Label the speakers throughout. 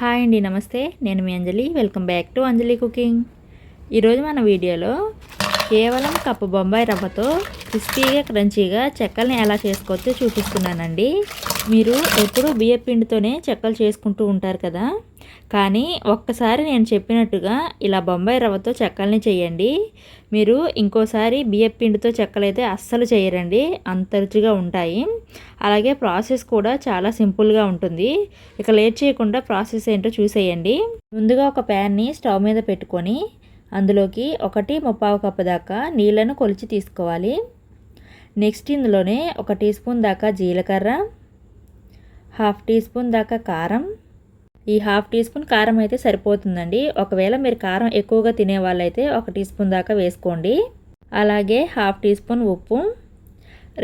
Speaker 1: Hi అండి నమస్తే. నేను మీ Anjali. Welcome back to Anjali cooking. ఈరోజు మన వీడియోలో కేవలం కప్పు బొంబాయి రవ్వతో క్రిస్పీగా క్రంచీగా చెక్కల్ని ఎలా చేసుకోవచ్చో చూపిస్తున్నానండి. మీరు ఎప్పుడూ బియ్య పిండితోనే చెక్కలు చేసుకుంటూ ఉంటారు కదా. కానీ ఒక్కసారి నేను చెప్పినట్టుగా ఇలా బొంబాయి రవ్వతో చెక్కల్ని చేయండి. మీరు ఇంకోసారి బియ్యం పిండితో చెక్కలైతే అస్సలు చేయరండి. అంత రుచిగా ఉంటాయి. అలాగే ప్రాసెస్ కూడా చాలా సింపుల్గా ఉంటుంది. ఇక లేట్ చేయకుండా ప్రాసెస్ ఏంటో చూసేయండి. ముందుగా ఒక ప్యాన్ని స్టవ్ మీద పెట్టుకొని అందులోకి ఒకటి ముప్పావు కప్పు దాకా నీళ్ళను కొలిచి తీసుకోవాలి. నెక్స్ట్ ఇందులోనే ఒక టీ స్పూన్ దాకా జీలకర్ర హాఫ్ టీ స్పూన్ దాకా కారం ఈ హాఫ్ టీ స్పూన్ కారం అయితే సరిపోతుందండి. ఒకవేళ మీరు కారం ఎక్కువగా తినే వాళ్ళైతే ఒక టీ స్పూన్ దాకా వేసుకోండి. అలాగే హాఫ్ టీ స్పూన్ ఉప్పు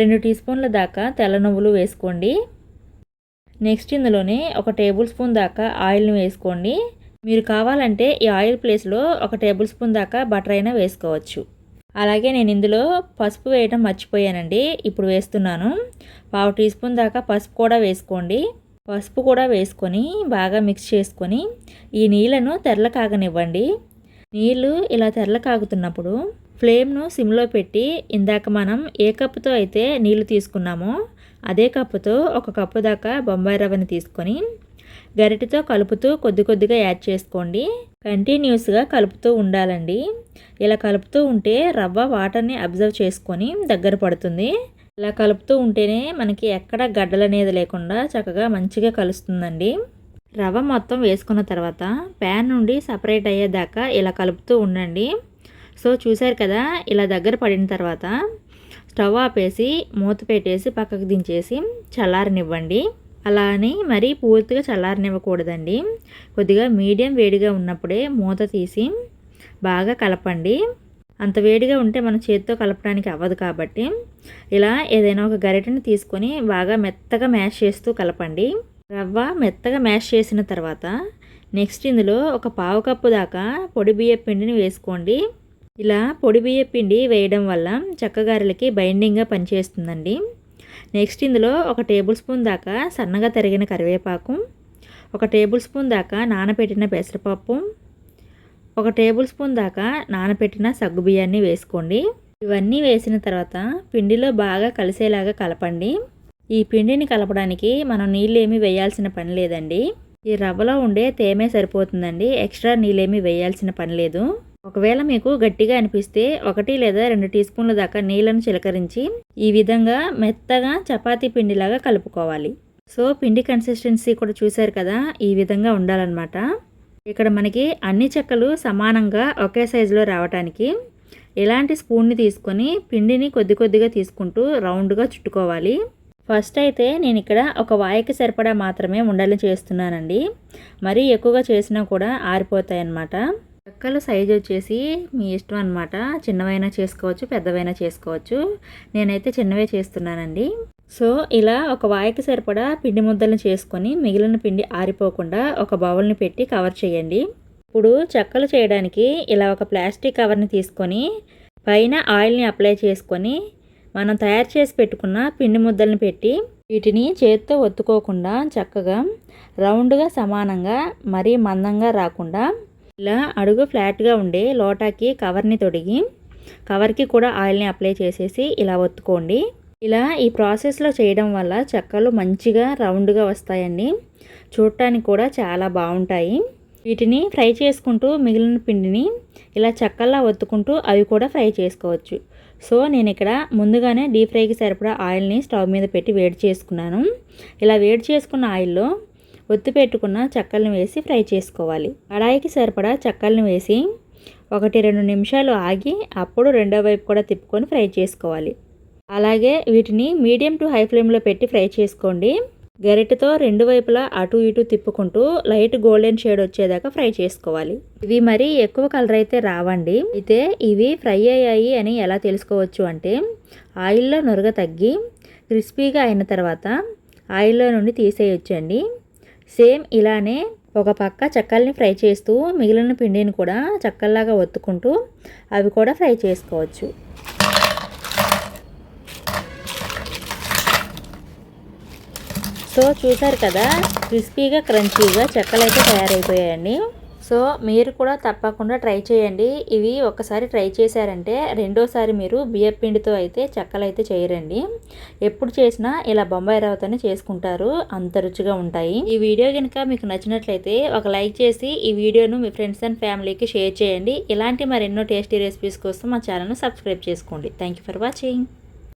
Speaker 1: రెండు టీ స్పూన్ల దాకా తెల్ల నువ్వులు వేసుకోండి. నెక్స్ట్ ఇందులోనే ఒక టేబుల్ స్పూన్ దాకా ఆయిల్ని వేసుకోండి. మీరు కావాలంటే ఈ ఆయిల్ ప్లేస్లో ఒక టేబుల్ స్పూన్ దాకా బటర్ అయినా వేసుకోవచ్చు. అలాగే నేను ఇందులో పసుపు వేయడం మర్చిపోయానండి. ఇప్పుడు వేస్తున్నాను. పావు టీ స్పూన్ దాకా పసుపు కూడా వేసుకోండి. పసుపు కూడా వేసుకొని బాగా మిక్స్ చేసుకొని ఈ నీళ్ళను తెరల కాగనివ్వండి. నీళ్ళు ఇలా తెరల కాగుతున్నప్పుడు ఫ్లేమ్ను సిమ్లో పెట్టి ఇందాక మనం ఏ కప్పుతో అయితే నీళ్ళు తీసుకున్నామో అదే కప్పుతో ఒక కప్పు దాకా బొంబాయి రవ్వని తీసుకొని గరిటెతో కలుపుతూ కొద్ది కొద్దిగా యాడ్ చేసుకోండి. కంటిన్యూస్గా కలుపుతూ ఉండాలండి. ఇలా కలుపుతూ ఉంటే రవ్వ వాటర్ని అబ్జర్వ్ చేసుకొని దగ్గర పడుతుంది. ఇలా కలుపుతూ ఉంటేనే మనకి ఎక్కడ గడ్డలు అనేది లేకుండా చక్కగా మంచిగా కలుస్తుందండి. రవ్వ మొత్తం వేసుకున్న తర్వాత ప్యాన్ నుండి సపరేట్ అయ్యేదాకా ఇలా కలుపుతూ ఉండండి. సో చూసారు కదా ఇలా దగ్గర పడిన తర్వాత స్టవ్ ఆపేసి మూత పెట్టేసి పక్కకు దించేసి చల్లారనివ్వండి. అలా అని మరీ పూర్తిగా చల్లారనివ్వకూడదండి. కొద్దిగా మీడియం వేడిగా ఉన్నప్పుడే మూత తీసి బాగా కలపండి. అంత వేడిగా ఉంటే మనం చేతితో కలపడానికి అవ్వదు కాబట్టి ఇలా ఏదైనా ఒక గరిటెని తీసుకొని బాగా మెత్తగా మ్యాష్ చేస్తూ కలపండి. రవ్వ మెత్తగా మ్యాష్ చేసిన తర్వాత నెక్స్ట్ ఇందులో ఒక పావు కప్పు దాకా పొడి బియ్య పిండిని వేసుకోండి. ఇలా పొడి బియ్య పిండి వేయడం వల్ల చక్కగారెలకి బైండింగ్గా పనిచేస్తుందండి. నెక్స్ట్ ఇందులో ఒక టేబుల్ స్పూన్ దాకా సన్నగా తరిగిన కరివేపాకు ఒక టేబుల్ స్పూన్ దాకా నానబెట్టిన పెసరపప్పు ఒక టేబుల్ స్పూన్ దాకా నానబెట్టిన సగ్గు బియ్యాన్ని వేసుకోండి. ఇవన్నీ వేసిన తర్వాత పిండిలో బాగా కలిసేలాగా కలపండి. ఈ పిండిని కలపడానికి మనం నీళ్ళు ఏమి వేయాల్సిన పని లేదండి. ఈ రవ్వలో ఉండే తేమే సరిపోతుందండి. ఎక్స్ట్రా నీళ్ళేమి వేయాల్సిన పని లేదు. ఒకవేళ మీకు గట్టిగా అనిపిస్తే ఒకటి లేదా రెండు టీ స్పూన్ల దాకా నీళ్ళను చిలకరించి ఈ విధంగా మెత్తగా చపాతీ పిండిలాగా కలుపుకోవాలి. సో పిండి కన్సిస్టెన్సీ కూడా చూశారు కదా ఈ విధంగా ఉండాలన్నమాట. ఇక్కడ మనకి అన్ని చెక్కలు సమానంగా ఒకే సైజులో రావటానికి ఇలాంటి స్పూన్ని తీసుకొని పిండిని కొద్ది కొద్దిగా తీసుకుంటూ రౌండ్గా చుట్టుకోవాలి. ఫస్ట్ అయితే నేను ఇక్కడ ఒక వాయికి సరిపడా మాత్రమే ఉండలు చేస్తున్నానండి. మరీ ఎక్కువగా చేసినా కూడా ఆరిపోతాయి అన్నమాట చెక్కల సైజ్ వచ్చేసి మీ ఇష్టం అనమాట చిన్నవైనా చేసుకోవచ్చు పెద్దవైనా చేసుకోవచ్చు. నేనైతే చిన్నవే చేస్తున్నానండి. సో ఇలా ఒక వాయికి సరిపడా పిండి ముద్దలను చేసుకొని మిగిలిన పిండి ఆరిపోకుండా ఒక బౌల్ని పెట్టి కవర్ చేయండి. ఇప్పుడు చెక్కలు చేయడానికి ఇలా ఒక ప్లాస్టిక్ కవర్ని తీసుకొని పైన ఆయిల్ని అప్లై చేసుకొని మనం తయారు చేసి పెట్టుకున్న పిండి ముద్దలను పెట్టి వీటిని చేతితో ఒత్తుకోకుండా చక్కగా రౌండ్గా సమానంగా మరీ మందంగా రాకుండా ఇలా అడుగు ఫ్లాట్గా ఉండే లోటాకి కవర్ని తొడిగి కవర్కి కూడా ఆయిల్ని అప్లై చేసేసి ఇలా ఒత్తుకోండి. ఇలా ఈ ప్రాసెస్లో చేయడం వల్ల చెక్కలు మంచిగా రౌండ్గా వస్తాయండి. చూడటానికి కూడా చాలా బాగుంటాయి. వీటిని ఫ్రై చేసుకుంటూ మిగిలిన పిండిని ఇలా చెక్కల్లా ఒత్తుకుంటూ అవి కూడా ఫ్రై చేసుకోవచ్చు. సో నేను ఇక్కడ ముందుగానే డీప్ ఫ్రైకి సరిపడా ఆయిల్ని స్టవ్ మీద పెట్టి వేడి చేసుకున్నాను. ఇలా వేడి చేసుకున్న ఆయిల్లో ఒత్తి పెట్టుకున్న చెక్కలను వేసి ఫ్రై చేసుకోవాలి. కడాయికి సరిపడా చెక్కల్ని వేసి ఒకటి రెండు నిమిషాలు ఆగి అప్పుడు రెండో వైపు కూడా తిప్పుకొని ఫ్రై చేసుకోవాలి. అలాగే వీటిని మీడియం టు హై ఫ్లేమ్లో పెట్టి ఫ్రై చేసుకోండి. గరిటెతో రెండు వైపులా అటు ఇటు తిప్పుకుంటూ లైట్ గోల్డెన్ షేడ్ వచ్చేదాకా ఫ్రై చేసుకోవాలి. ఇవి మరి ఎక్కువ కలర్ అయితే రావండి. అయితే ఇవి ఫ్రై అయ్యాయి అని ఎలా తెలుసుకోవచ్చు అంటే ఆయిల్లో నొరగ తగ్గి క్రిస్పీగా అయిన తర్వాత ఆయిల్లో నుండి తీసేయొచ్చండి. సేమ్ ఇలానే ఒక పక్క చక్కల్ని ఫ్రై చేస్తూ మిగిలిన పిండిని కూడా చక్కల్లాగా ఒత్తుకుంటూ అవి కూడా ఫ్రై చేసుకోవచ్చు. సో చూసారు కదా క్రిస్పీగా క్రంచీగా చెక్కలు అయితే తయారైపోయాయండి. సో మీరు కూడా తప్పకుండా ట్రై చేయండి. ఇవి ఒకసారి ట్రై చేశారంటే రెండోసారి మీరు బియ్యం పిండితో అయితే చెక్కలు అయితే చేయరండి. ఎప్పుడు చేసినా ఇలా బొంబాయి రవ్వతోనే చేసుకుంటారు. అంత రుచిగా ఉంటాయి. ఈ వీడియో కనుక మీకు నచ్చినట్లయితే ఒక లైక్ చేసి ఈ వీడియోను మీ ఫ్రెండ్స్ అండ్ ఫ్యామిలీకి షేర్ చేయండి. ఇలాంటి మరెన్నో టేస్టీ రెసిపీస్ కోసం మా ఛానల్ను సబ్స్క్రైబ్ చేసుకోండి. Thank you for watching.